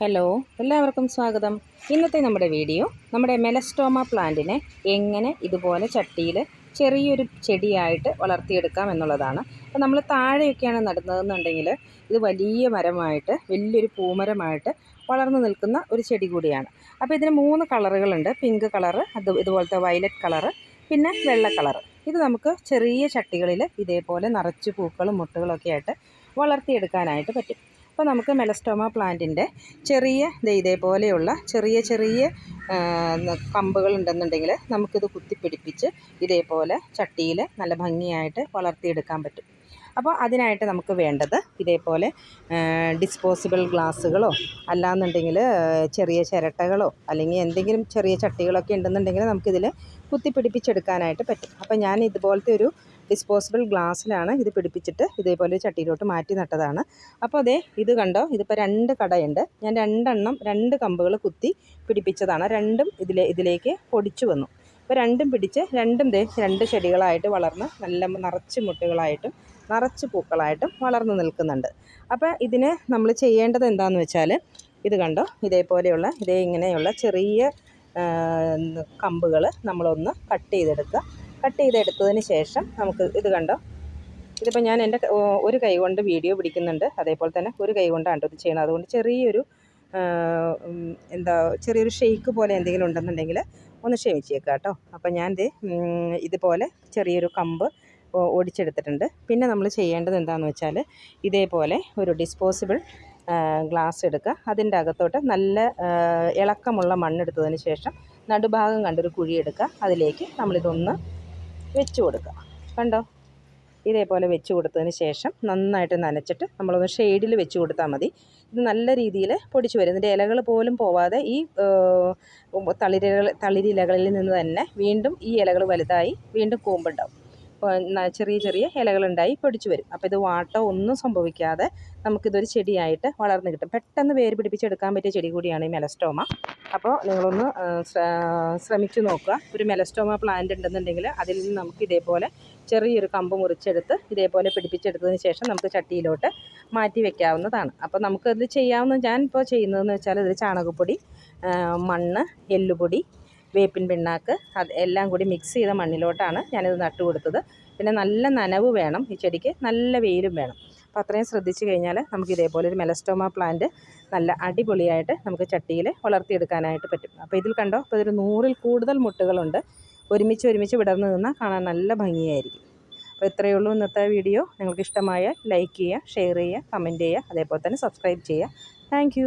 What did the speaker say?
Hello എല്ലാവർക്കും സ്വാഗതം. ഇന്നത്തെ നമ്മുടെ വീഡിയോ നമ്മുടെ മെലസ്റ്റോമ പ്ലാന്റിനെ എങ്ങനെ ഇതുപോലെ ചട്ടിയിൽ ചെറിയൊരു ചെടിയായിട്ട് വളർത്തിയെടുക്കാം എന്നുള്ളതാണ്. അപ്പോൾ നമ്മൾ താഴെയൊക്കെയാണ് നടുന്നതെന്നുണ്ടെങ്കിൽ ഇത് വലിയ മരമായിട്ട് വലിയൊരു പൂമരമായിട്ട് വളർന്നു നിൽക്കുന്ന ഒരു ചെടി കൂടിയാണ്. അപ്പോൾ ഇതിന് മൂന്ന് കളറുകളുണ്ട്. പിങ്ക് കളറ് അത് ഇതുപോലത്തെ വയലറ്റ് കളറ് പിന്നെ വെള്ള കളറ്. ഇത് നമുക്ക് ചെറിയ ചട്ടികളിൽ ഇതേപോലെ നിറച്ച് പൂക്കളും മുട്ടുകളൊക്കെ ആയിട്ട് വളർത്തിയെടുക്കാനായിട്ട് പറ്റും. അപ്പോൾ നമുക്ക് മെലസ്റ്റോമ പ്ലാന്റിന്റെ ചെറിയ ഇതേപോലെയുള്ള ചെറിയ ചെറിയ കമ്പുകൾ ഉണ്ടെന്നുണ്ടെങ്കിൽ നമുക്കിത് കുത്തിപ്പിടിപ്പിച്ച് ഇതേപോലെ ചട്ടിയിൽ നല്ല ഭംഗിയായിട്ട് വളർത്തിയെടുക്കാൻ പറ്റും. അപ്പോൾ അതിനായിട്ട് നമുക്ക് വേണ്ടത് ഇതേപോലെ ഡിസ്പോസിബിൾ ഗ്ലാസ്സുകളോ അല്ലാന്നുണ്ടെങ്കിൽ ചെറിയ ചിരട്ടകളോ അല്ലെങ്കിൽ എന്തെങ്കിലും ചെറിയ ചട്ടികളൊക്കെ ഉണ്ടെന്നുണ്ടെങ്കിൽ നമുക്കിതിൽ കുത്തിപ്പിടിപ്പിച്ചെടുക്കാനായിട്ട് പറ്റും. അപ്പോൾ ഞാൻ ഇതുപോലത്തെ ഒരു ഡിസ്പോസിബിൾ ഗ്ലാസ്സിലാണ് ഇത് പിടിപ്പിച്ചിട്ട് ഇതേപോലെ ചട്ടിയിലോട്ട് മാറ്റി നട്ടതാണ്. അപ്പോൾ അതേ ഇത് കണ്ടോ? ഇതിപ്പോൾ രണ്ട് കടയുണ്ട്. ഞാൻ രണ്ടെണ്ണം രണ്ട് കമ്പുകൾ കുത്തി പിടിപ്പിച്ചതാണ്. രണ്ടും ഇതിലെ ഇതിലേക്ക് പൊടിച്ചു വന്നു. അപ്പോൾ രണ്ടും പിടിച്ച് രണ്ടും ദേ രണ്ട് ചെടികളായിട്ട് വളർന്ന് നല്ല നിറച്ച് മുട്ടുകളായിട്ടും നിറച്ച് പൂക്കളായിട്ടും വളർന്നു നിൽക്കുന്നുണ്ട്. അപ്പോൾ ഇതിന് നമ്മൾ ചെയ്യേണ്ടത് എന്താണെന്ന് വെച്ചാൽ ഇത് കണ്ടോ? ഇതേപോലെയുള്ള ഇതേ ഇങ്ങനെയുള്ള ചെറിയ കമ്പുകൾ നമ്മളൊന്ന് കട്ട് ചെയ്തെടുക്കുക. കട്ട് ചെയ്തെടുത്തതിന് ശേഷം നമുക്ക് ഇത് കണ്ടോ? ഇതിപ്പോൾ ഞാൻ എന്റെ ഒരു കൈ കൊണ്ട് വീഡിയോ പിടിക്കുന്നുണ്ട്. അതേപോലെ തന്നെ ഒരു കൈ കൊണ്ടാണ് ഇത് ചെയ്യണം അതുകൊണ്ട് ചെറിയൊരു എന്താ ചെറിയൊരു ഷെയ്ക്ക് പോലെ എന്തെങ്കിലും ഉണ്ടെന്നുണ്ടെങ്കിൽ ഒന്ന് ക്ഷമിച്ചേക്കുക കേട്ടോ. അപ്പോൾ ഞാൻ ഇത് ഇതുപോലെ ചെറിയൊരു കമ്പ് ഓടിച്ചെടുത്തിട്ടുണ്ട് പിന്നെ നമ്മൾ ചെയ്യേണ്ടത് എന്താണെന്ന് വെച്ചാൽ ഇതേപോലെ ഒരു ഡിസ്പോസിബിൾ ഗ്ലാസ് എടുക്കുക. അതിന്റെ അകത്തോട്ട് നല്ല ഇളക്കമുള്ള മണ്ണെടുത്തതിന് ശേഷം നടുഭാഗം കണ്ടൊരു കുഴി എടുക്കുക. അതിലേക്ക് നമ്മളിതൊന്ന് വെച്ച് കൊടുക്കുക. കണ്ടോ? ഇതേപോലെ വെച്ച് കൊടുത്തതിന് ശേഷം നന്നായിട്ട് നനച്ചിട്ട് നമ്മളൊന്ന് ഷെയ്ഡിൽ വെച്ച് കൊടുത്താൽ മതി. ഇത് നല്ല രീതിയിൽ പൊടിച്ച് വരും. ഇതിന്റെ ഇലകൾ പോലും പോവാതെ ഈ തളിരകൾ തളിരിലകളിൽ നിന്ന് തന്നെ വീണ്ടും ഈ ഇലകൾ വലുതായി വീണ്ടും കൂമ്പുണ്ടാവും. ചെറിയ ചെറിയ ഇലകളുണ്ടായി പൊടിച്ചു വരും. അപ്പോൾ ഇത് വാട്ടോ ഒന്നും സംഭവിക്കാതെ നമുക്കിതൊരു ചെടിയായിട്ട് വളർന്നു കിട്ടും. പെട്ടെന്ന് വേര് പിടിപ്പിച്ചെടുക്കാൻ പറ്റിയ ചെടി കൂടിയാണ് ഈ മെലസ്റ്റോമ. അപ്പോൾ നിങ്ങളൊന്ന് ശ്രമിച്ചു നോക്കുക. ഒരു മെലസ്റ്റോമ പ്ലാന്റ് ഉണ്ടെന്നുണ്ടെങ്കിൽ അതിൽ നിന്ന് നമുക്ക് ഇതേപോലെ ചെറിയൊരു കമ്പ് മുറിച്ചെടുത്ത് ഇതേപോലെ പിടിപ്പിച്ചെടുത്തതിന് ശേഷം നമുക്ക് ചട്ടിയിലോട്ട് മാറ്റി വെക്കാവുന്നതാണ്. അപ്പോൾ നമുക്കത് ചെയ്യാവുന്ന ഞാൻ ഇപ്പോൾ ചെയ്യുന്നതെന്ന് വെച്ചാൽ ഇതിൽ ചാണകപ്പൊടി മണ്ണ് എല്ലുപൊടി വേപ്പിൻ പിണ്ണാക്ക് അത് എല്ലാം കൂടി മിക്സ് ചെയ്ത മണ്ണിലോട്ടാണ് ഞാനിത് നട്ടു കൊടുത്തത് പിന്നെ നല്ല നനവ് വേണം ഈ ചെടിക്ക് നല്ല വെയിലും വേണം. അപ്പോൾ അത്രയും ശ്രദ്ധിച്ചു കഴിഞ്ഞാൽ നമുക്ക് ഇതേപോലെ ഒരു മെലസ്റ്റോമ പ്ലാന്റ് നല്ല അടിപൊളിയായിട്ട് നമുക്ക് ചട്ടിയിൽ വളർത്തിയെടുക്കാനായിട്ട് പറ്റും. അപ്പോൾ ഇതിൽ കണ്ടോ? ഇപ്പോൾ ഇതൊരു നൂറിൽ കൂടുതൽ മുട്ടുകളുണ്ട്. ഒരുമിച്ച് ഒരുമിച്ച് വിടർന്ന് നിന്നാൽ കാണാൻ നല്ല ഭംഗിയായിരിക്കും. അപ്പോൾ ഇത്രയേ ഉള്ളൂ ഇന്നത്തെ വീഡിയോ. നിങ്ങൾക്ക് ഇഷ്ടമായ ലൈക്ക് ചെയ്യുക ഷെയർ ചെയ്യുക കമന്റ് ചെയ്യുക അതേപോലെ തന്നെ സബ്സ്ക്രൈബ് ചെയ്യുക. താങ്ക്